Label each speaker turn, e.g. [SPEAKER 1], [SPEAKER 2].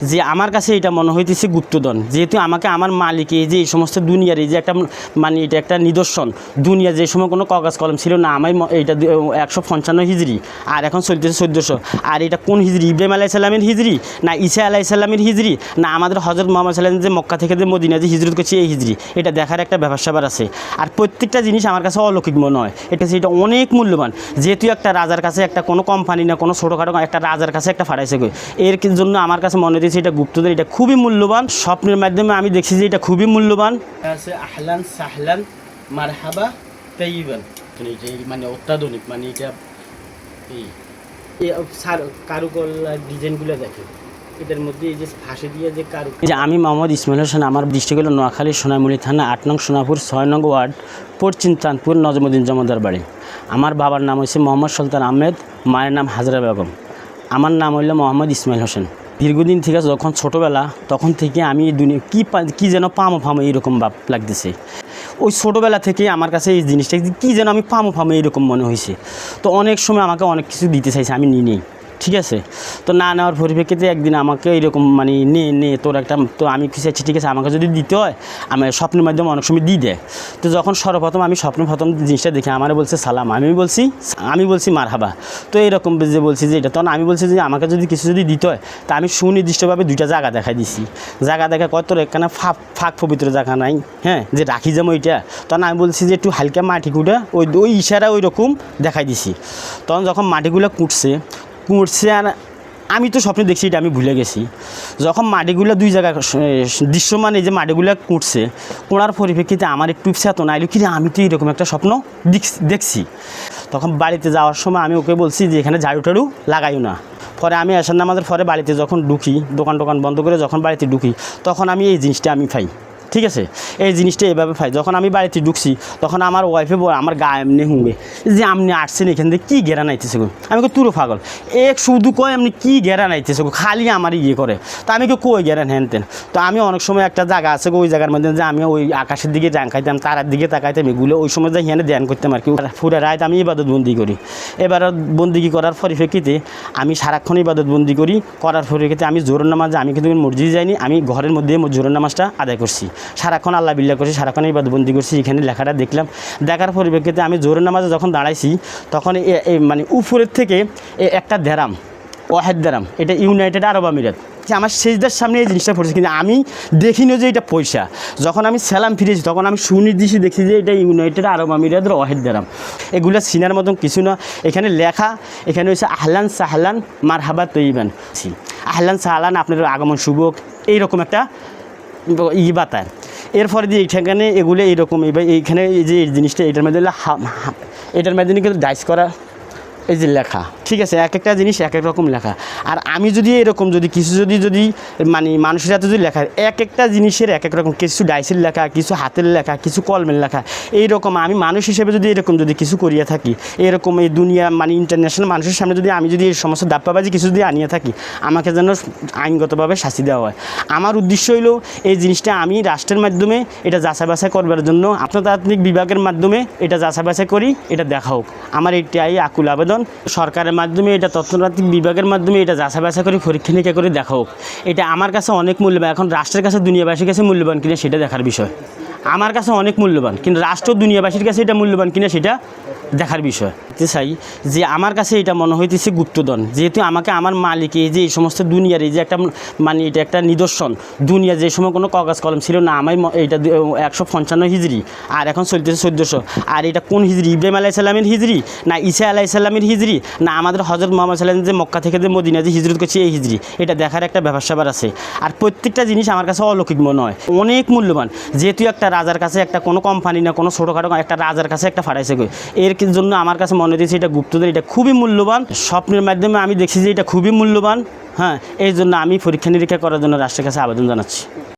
[SPEAKER 1] যে আমার কাছে এটা মনে হইতেছে গুপ্তধন। যেহেতু আমাকে আমার মালিক এই যে এই সমস্ত দুনিয়ার এই যে একটা মানে এটা একটা নিদর্শন দুনিয়া যে সময় কোনো কাগজ কলম ছিল না আমি এইটা একশো পঞ্চান্ন হিজড়ি আর এখন চলতেছে চোদ্দোশো। আর এটা কোন হিজড়ি ইব্রাহিম আলাহ সাল্লামের হিজড়ি না ইসা আলাহ সাল্লামের হিজড়ি না আমাদের হজরত মোহাম্মদ সাল্লাম যে মক্কা থেকে যে মদিনা যে হিজরত করছে এই হিজড়ি এটা দেখার একটা ব্যাপার স্যাপার আছে। আর প্রত্যেকটা জিনিস আমার কাছে অলৌকিক মনে হয়। এটা এটা অনেক মূল্যবান। যেহেতু একটা রাজার কাছে একটা কোনো কোম্পানি না, কোনো ছোটোখাটো, একটা রাজার কাছে একটা ফাটাইছে এর জন্য আমার কাছে মনে হয়েছে এটা গুপ্তদের এটা খুবই মূল্যবান। স্বপ্নের মাধ্যমে আমি দেখছি যে এটা খুবই মূল্যবান। আছে আহলান সাহলান মারহাবা তাইবান মানে অত্যাধুনিক মানে এটা এই কারুকলা ডিজাইনগুলো দেখে এটার মধ্যে এই যে ফাঁসে দিয়ে যে কারু যে আমি মোহাম্মদ ইসমাইল হোসেন আমার দৃষ্টি হলো নোয়াখালী সোনামুড়ি থানা আট নং সোনাপুর ছয় নং ওয়ার্ড পশ্চিম চাঁদপুর নজমুদ্দিন জমাদার বাড়ি। আমার বাবার নাম হয়েছে মোহাম্মদ সুলতান আহমেদ মায়ের নাম হাজরা বেগম। আমার নাম হইল মোহাম্মদ ইসমাইল হোসেন। দীর্ঘদিন থেকে যখন ছোটোবেলা, তখন থেকে আমি দুনিয়া কী কী যেন পামো ফামো এইরকম ভাব লাগতেছে। ওই ছোটোবেলা থেকে আমার কাছে এই জিনিসটা কী যেন আমি পামো ফামো এইরকম মনে হয়েছে তো অনেক সময় আমাকে অনেক কিছু দিতে চাইছে, আমি নেই। ঠিক আছে? তো না নেওয়ার পরিপ্রেক্ষিতে একদিন আমাকে এইরকম মানে নে নে, তোর একটা, তো আমি কিছু চাইছি ঠিক আছে? আমাকে যদি দিতে হয়, আমি স্বপ্নের মাধ্যমে অনেক সময় দিয়ে দেয়। তো যখন সর্বপ্রথম আমি স্বপ্ন প্রথম জিনিসটা দেখি আমার বলছে, সালাম। আমি বলছি আমি বলছি, মারহাবা। তো এরকম যে বলছি যে এটা, তখন আমি বলছি যে আমাকে যদি কিছু যদি দিতে হয়, তা আমি সুনির্দিষ্টভাবে দুইটা জায়গা দেখাই দিছি। জায়গা দেখা কত একখানা ফাঁক ফাঁক পবিত্র জায়গা নাই হ্যাঁ? যে রাখি যাব ওইটা। তখন আমি বলছি যে একটু হালকা মাটি কুটে ওই ওই ইশারা ওই রকম দেখাই দিছি। তখন যখন মাটিগুলো কুটছে কুটছে আর আমি তো স্বপ্নে দেখছি এটা আমি ভুলে গেছি। যখন মাটিগুলো দুই জায়গায় দৃশ্যমান এই যে মাটিগুলো কুটছে কোড়ার পরিপ্রেক্ষিতে আমার একটু ইচ্ছা তো নাইলো কি রে, আমি তো এরকম একটা স্বপ্ন দেখ- দেখছি। তখন বাড়িতে যাওয়ার সময় আমি ওকে বলছি যে এখানে ঝাড়ু টাড়ু লাগাইও না। পরে আমি আসার নামাজের পরে বাড়িতে যখন ঢুকি দোকান টোকান বন্ধ করে যখন বাড়িতে ঢুকি তখন আমি এই জিনিসটা আমি পাই। ঠিক আছে? এই জিনিসটা এভাবে পাই যখন আমি বাড়িতে ঢুকছি, তখন আমার ওয়াইফে আমার গা এমনি হুঁবে যে আপনি আসছেন এখান থেকে, কী ঘেরা নাইতেছে গো? আমি তুরো পাগল। এক শুধু কয়, আপনি কী গেরা নাইতেছে গো? খালি আমার ইয়ে করে। তা আমি কই কই গেরান হ্যান তেন? তো আমি অনেক সময় একটা জায়গা আছে ওই জায়গার মধ্যে যে আমি ওই আকাশের দিকে জাঙ্কাইতাম তারার দিকে তাকাইতাম, এগুলো ওই সময় যাই এখানে ধ্যান করতাম আর কি। ফুরে রাত আমি ইবাদত বন্দি করি। এবার বন্দিগি করার পরিপ্রেক্ষিতে আমি সারাক্ষণ ইবাদত বন্দি করি। করার পরিপ্রেক্ষিতে আমি জোরের নামাজ, আমি কিন্তু মসজিদে যাইনি, আমি ঘরের মধ্যে জোরের নামাজটা আদায় করছি। সারাক্ষণ আল্লাহ বিল্লাহ করছি, সারাক্ষণ ইবাদত বন্দি করছি, এখানে লেখাটা দেখলাম। দেখার পরিপ্রেক্ষিতে আমি জোরের নামাজে যখন দাঁড়াইছি, তখন এই মানে উপরের থেকে একটা দেরাম, ওয়াহেদ দেরাম, এটা ইউনাইটেড আরব আমিরাত। যে আমার সেজদার সামনে এই জিনিসটা পড়েছে, কিন্তু আমি দেখিনি যে এটা পয়সা। যখন আমি সালাম ফিরেছি, তখন আমি সুনির্দিষ্ট দেখছি যে এটা ইউনাইটেড আরব আমিরাতের ওয়াহেদ দেরাম। এগুলো সিনার মতন কিছু না। এখানে লেখা, এখানে হচ্ছে আহলান সাহলান মারহাবা তৈবান। আহলান সাহলান আপনার আগমন শুভক এইরকম একটা ই বাতায় এরপরে যে এইখানে এগুলো এইরকম এইখানে এই যে এই জিনিসটা, এটার মধ্যে এটার মাধ্যমে কিন্তু ডাইস করা এই যে লেখা, ঠিক আছে? এক একটা জিনিস এক এক রকম লেখা। আর আমি যদি এরকম যদি কিছু যদি যদি মানে মানুষের হাতে যদি লেখা, এক একটা জিনিসের এক এক রকম, কিছু ডাইসের লেখা, কিছু হাতের লেখা, কিছু কলমের লেখা, এইরকম আমি মানুষ হিসেবে যদি এরকম যদি কিছু করিয়া থাকি, এরকম এই দুনিয়া মানে ইন্টারন্যাশনাল মানুষের সামনে যদি আমি যদি এই সমস্ত দাপ্পাবাজি কিছু যদি আনিয়ে থাকি, আমাকে যেন আইনগতভাবে শাস্তি দেওয়া হয়। আমার উদ্দেশ্য হইল এই জিনিসটা আমি রাষ্ট্রের মাধ্যমে এটা যাচাই বাছাই করবার জন্য আন্তর্জাতিক বিভাগের মাধ্যমে এটা যাচাই বাছাই করি, এটা দেখা হোক। আমার এইটাই আকুল আবেদন। সরকারের মাধ্যমে এটা তথ্যতাত্ত্বিক বিভাগের মাধ্যমে এটা যাচাই বাছাই করে, পরীক্ষা নিরীক্ষা করে দেখা হোক। এটা আমার কাছে অনেক মূল্যবান। এখন রাষ্ট্রের কাছে দুনিয়াবাসীর কাছে মূল্যবান কিনা সেটা দেখার বিষয়। আমার কাছে অনেক মূল্যবান। কিন্তু রাষ্ট্র দুনিয়াবাসীর কাছে এটা মূল্যবান কিনা সেটা দেখার বিষয়। চাই যে আমার কাছে এটা মনে হইতেছে গুপ্তধন। যেহেতু আমাকে আমার মালিক এই যে এই সমস্ত দুনিয়ার এই যে একটা মানে এটা একটা নিদর্শন দুনিয়া যে সময় কোনো কাগজ কলম ছিল না আমি এটা একশো পঞ্চান্ন হিজড়ি আর এখন চলতেছে চোদ্দোশো। আর এটা কোন হিজড়ি ইব্রাহিম আলাহ সাল্লামের হিজড়ি না ইসা আলাহ সাল্লামের হিজড়ি না আমাদের হজরত মোহাম্মদ সাল্লাম যে মক্কা থেকে যে মদিনা যে হিজরত করছে এই হিজড়ি এটা দেখার একটা ব্যাপার স্যাপার আছে। আর প্রত্যেকটা জিনিস আমার কাছে অলৌকিক মনে হয়। অনেক মূল্যবান। যেহেতু একটা রাজার কাছে একটা কোনো কোম্পানি না, কোনো ছোটোখাটো একটা রাজার কাছে একটা ফাটাইছে কই এর জন্য আমার কাছে মনে হয়েছে এটা গুপ্তদের এটা খুবই মূল্যবান। স্বপ্নের মাধ্যমে আমি দেখছি যে এটা খুবই মূল্যবান। হ্যাঁ এই জন্য আমি পরীক্ষা নিরীক্ষা করার জন্য রাষ্ট্রের কাছে আবেদন জানাচ্ছি।